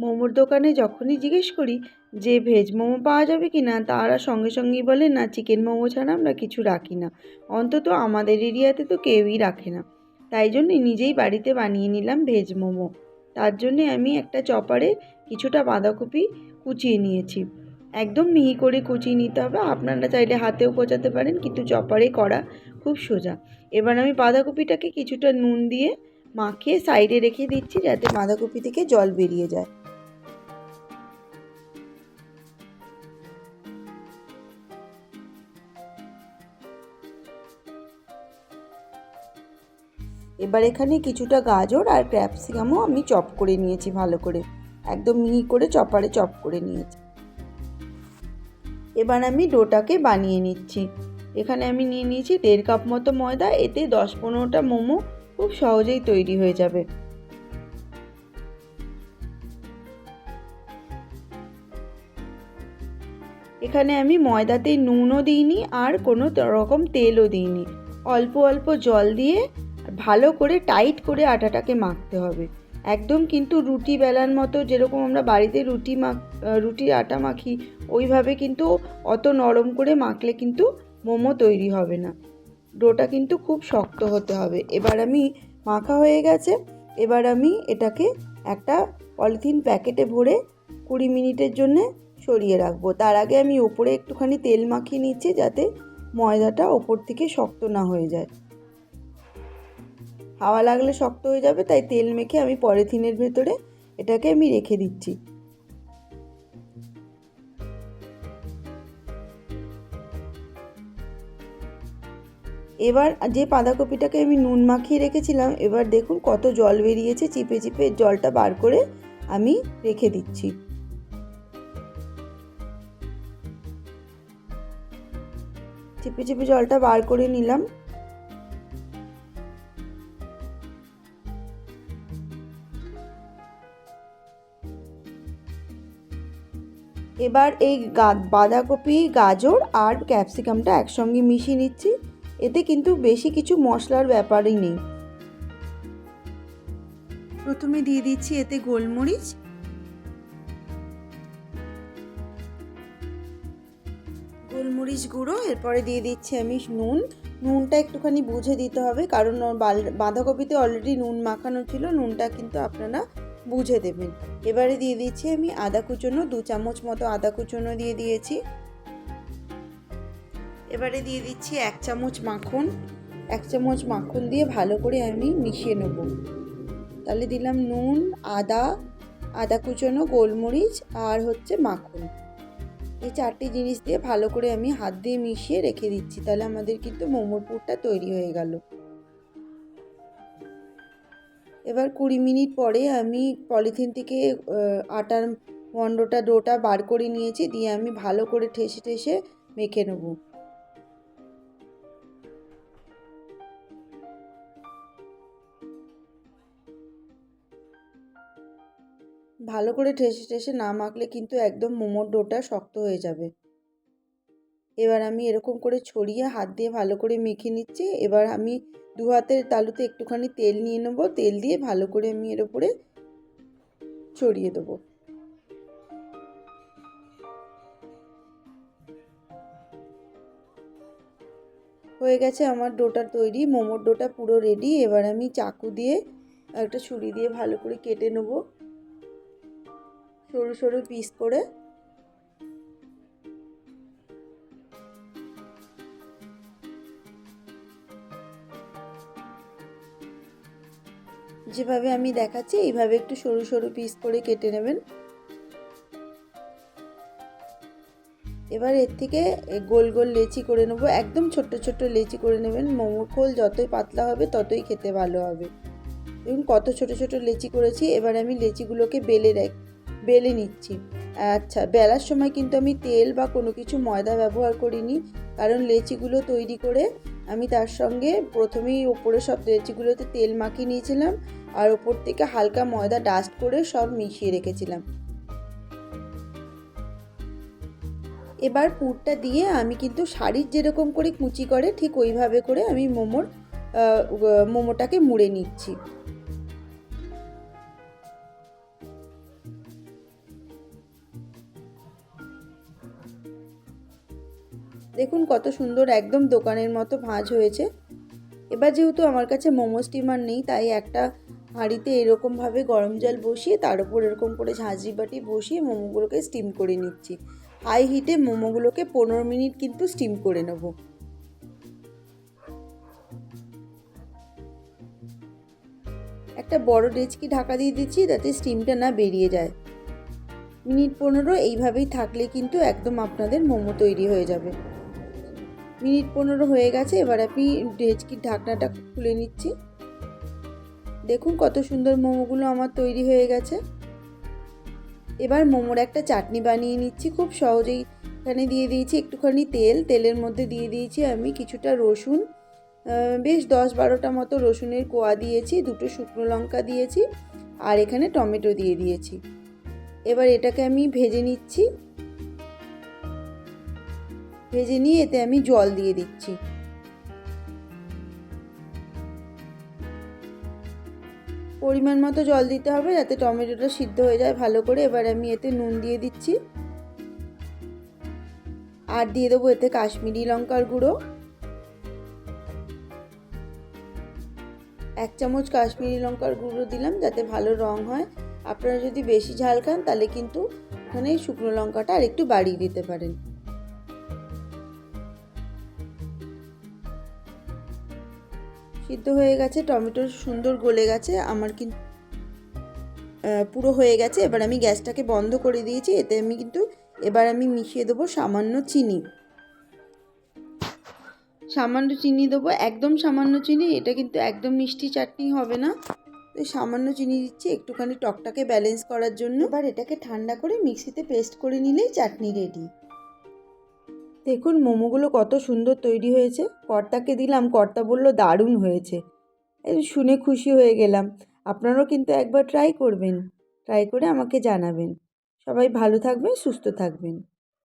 মোমোর দোকানে যখনই জিজ্ঞেস করি যে ভেজ মোমো পাওয়া যাবে কি না, তারা সঙ্গে সঙ্গেই বলে, না, চিকেন মোমো ছাড়া আমরা কিছু রাখি না। অন্তত আমাদের এরিয়াতে তো কেউই রাখে না। তাই জন্যে নিজেই বাড়িতে বানিয়ে নিলাম ভেজ মোমো। তার জন্যে আমি একটা চপারে কিছুটা বাঁধাকপি কুচিয়ে নিয়েছি। একদম মিহি করে কুচিয়ে নিতে হবে। আপনারা চাইলে হাতেও কোচাতে পারেন, কিন্তু চপারে করা খুব সোজা। এবার আমি বাঁধাকপিটাকে কিছুটা নুন দিয়ে মাখিয়ে সাইডে রেখে দিচ্ছি যাতে বাঁধাকপি থেকে জল বেরিয়ে যায়। এবার এখানে কিছুটা গাজর আর ক্যাপসিকামও আমি চপ করে নিয়েছি ভালো করে। একদম মিহি করে চপারে চপ করে নিয়েছি। এবার আমি ডোটাকে বানিয়ে নিচ্ছি। এখানে আমি নিয়ে নিয়েছি দেড় কাপ মতো ময়দা, এতে দশ পনেরোটা মোমো খুব সহজেই তৈরি হয়ে যাবে। এখানে আমি ময়দাতে নুনও দিইনি আর কোনো রকম তেলও দিইনি। অল্প অল্প জল দিয়ে ভালো করে টাইট করে আটাটাকে মাখতে হবে। একদম কিন্তু রুটি বেলার মতো যেরকম আমরা বাড়িতে রুটি মাখ রুটির আটা মাখি, ওইভাবে কিন্তু অত নরম করে মাখলে কিন্তু মোমো তৈরি হবে না। ডোটা কিন্তু খুব শক্ত হতে হবে। এবার আমি মাখা হয়ে গেছে। এবার আমি এটাকে একটা পলিথিন প্যাকেটে ভরে কুড়ি মিনিটের জন্যে সরিয়ে রাখব। তার আগে আমি ওপরে একটুখানি তেল মাখিয়ে নিচ্ছি যাতে ময়দাটা ওপর থেকে শক্ত না হয়ে যায়। হাওয়া লাগলে শক্ত হয়ে যাবে, তাই তেল মেখে আমি পলিথিনের ভেতরে এটাকে আমি রেখে দিচ্ছি। এবার যে বাঁধাকপিটাকে আমি নুন মাখিয়ে রেখেছিলাম, এবার দেখুন কত জল বেরিয়েছে, চিপে চিপে জলটা বার করে আমি রেখে দিচ্ছি। চিপে চিপে জলটা বার করে নিলাম। এবার এই বাঁধাকপি, গাজর আর ক্যাপসিকামটা একসঙ্গে মিশিয়ে নিচ্ছি। এতে কিন্তু বেশি কিছু মশলার ব্যাপারই নেই। প্রথমে দিয়ে দিচ্ছি এতে গোলমরিচ। গোলমরিচ গুঁড়ো, এরপরে দিয়ে দিচ্ছি আমি নুন। নুনটা একটুখানি বুঝে দিতে হবে, কারণ বাঁধাকপিতে অলরেডি নুন মাখানো ছিল, নুনটা কিন্তু আপনারা বুঝে দেবেন। এবারে দিয়ে দিচ্ছি আমি আদা কুচনো, দু চামচ মতো আদা কুচনো দিয়ে দিয়েছি। এবারে দিয়ে দিচ্ছি এক চামচ মাখন। এক চামচ মাখন দিয়ে ভালো করে আমি মিশিয়ে নেব। তাহলে দিলাম নুন, আদা আদা কুচনো, গোলমরিচ আর হচ্ছে মাখন। এই চারটি জিনিস দিয়ে ভালো করে আমি হাত দিয়ে মিশিয়ে রেখে দিচ্ছি। তাহলে আমাদের কিন্তু মোমোর পুরটা তৈরি হয়ে গেল। এবার কুড়ি মিনিট পরে আমি পলিথিন থেকে আটার মন্ডটা ডোটা বার করে নিয়েছি, দিয়ে আমি ভালো করে ঠেসে ঠেসে মেখে নেব। ভালো করে ঠেসে ঠেসে না মাখলে কিন্তু একদম মোমোর ডোটা শক্ত হয়ে যাবে। এবার আমি এরকম করে ছড়িয়ে হাত দিয়ে ভালো করে মেখে নিচ্ছি। এবার আমি দু হাতের তালুতে একটুখানি তেল নিয়ে নেব। তেল দিয়ে ভালো করে আমি এর উপরে ছড়িয়ে দেবো। হয়ে গেছে আমার ডোটা তৈরি। মোমোর ডোটা পুরো রেডি এবার আমি চাকু দিয়ে একটা ছুরি দিয়ে ভালো করে কেটে নেব। সরু সরু পিস করে। যেভাবে আমি দেখাচ্ছি, এইভাবে একটু সরু সরু পিস করে কেটে নেবেন। এবার এর থেকে গোল গোল লেচি করে নেব। একদম ছোট্ট ছোট্ট লেচি করে নেবেন। মোমোর খোল যতই পাতলা হবে, ততই খেতে ভালো হবে। দেখুন কত ছোট ছোট লেচি করেছি। এবার আমি লেচিগুলোকে বেলে রাখ বেলে নিচ্ছি। আচ্ছা বেলার সময় কিন্তু আমি তেল বা কোনো কিছু ময়দা ব্যবহার করিনি। কারণ লেচিগুলো তৈরি করে আমি তার সঙ্গে প্রথমেই ওপরে সব লেচিগুলোতে তেল মাখিয়ে নিয়েছিলাম আর ওপর থেকে হালকা ময়দা ডাস্ট করে সব মিশিয়ে রেখেছিলাম। এবার পুরটা দিয়ে আমি কিন্তু শাড়ির যেরকম করে কুচি করে ঠিক ওইভাবে করে আমি মোমোর মোমোটাকে মুড়ে নিচ্ছি। দেখুন কত সুন্দর একদম দোকানের মতো ভাঁজ হয়েছে। এবার যেহেতু আমার কাছে মোমো স্টিমার নেই, তাই একটা হাঁড়িতে এরকমভাবে গরম জল বসিয়ে তার উপর এরকম করে ঝাঁঝরি বাটি বসিয়ে মোমোগুলোকে স্টিম করে নিচ্ছি। হাই হিটে মোমোগুলোকে পনেরো মিনিট কিন্তু স্টিম করে নেব। একটা বড় ডেচকি ঢাকা দিয়ে দিচ্ছি যাতে স্টিমটা না বেরিয়ে যায়। মিনিট পনেরো এইভাবেই থাকলে কিন্তু একদম আপনাদের মোমো তৈরি হয়ে যাবে। মিনিট পনেরো হয়ে গেছে, এবার আমি ডেচকির ঢাকনাটা খুলে নিচ্ছি। দেখুন কত সুন্দর মোমোগুলো আমার তৈরি হয়ে গেছে। এবার মোমোর একটা চাটনি বানিয়ে নিচ্ছি, খুব সহজেই এখানে দিয়ে দিয়েছি একটুখানি তেল। তেলের মধ্যে দিয়ে দিয়েছি আমি কিছুটা রসুন বেশ দশ বারোটা মতো রসুনের কোয়া দিয়েছি, দুটো শুকনো লঙ্কা দিয়েছি, আর এখানে টমেটো দিয়ে দিয়েছি। এবার এটাকে আমি ভেজে নিচ্ছি। ভেজে নিয়ে এতে আমি জল দিয়ে দিচ্ছি। পরিমাণ মতো জল দিতে হবে যাতে টমেটোটা সিদ্ধ হয়ে যায় ভালো করে। এবার আমি এতে নুন দিয়ে দিচ্ছি। আর দিয়ে দেবো এতে কাশ্মীরি লঙ্কার গুঁড়ো। এক চামচ কাশ্মীরি লঙ্কার গুঁড়ো দিলাম যাতে ভালো রং হয়। আপনারা যদি বেশি ঝাল খান তাহলে কিন্তু ওখানে শুকনো লঙ্কাটা আর একটু বাড়িয়ে দিতে পারেন। সিদ্ধ হয়ে গেছে, টমেটো সুন্দর গলে গেছে, আমার কিন্তু পুরো হয়ে গেছে। এবার আমি গ্যাসটাকে বন্ধ করে দিয়েছি, এতে আমি কিন্তু, এবার আমি মিশিয়ে দেবো সামান্য চিনি। সামান্য চিনি দেবো, একদম সামান্য চিনি, এটা কিন্তু একদম মিষ্টি চাটনি হবে না। তো সামান্য চিনি দিচ্ছি, একটুখানি টকটাকে ব্যালেন্স করার জন্য। এবার এটাকে ঠান্ডা করে মিক্সিতে পেস্ট করে নিলেই চাটনি রেডি। দেখুন, মোমোগুলো কত সুন্দর তৈরি হয়েছে। কর্তাকে দিলাম, কর্তা বলল, দারুণ হয়েছে। শুনে খুশি হয়ে গেলাম। আপনারাও কিন্তু একবার ট্রাই করবেন। ট্রাই করে আমাকে জানাবেন। সবাই ভালো থাকবেন, সুস্থ থাকবেন।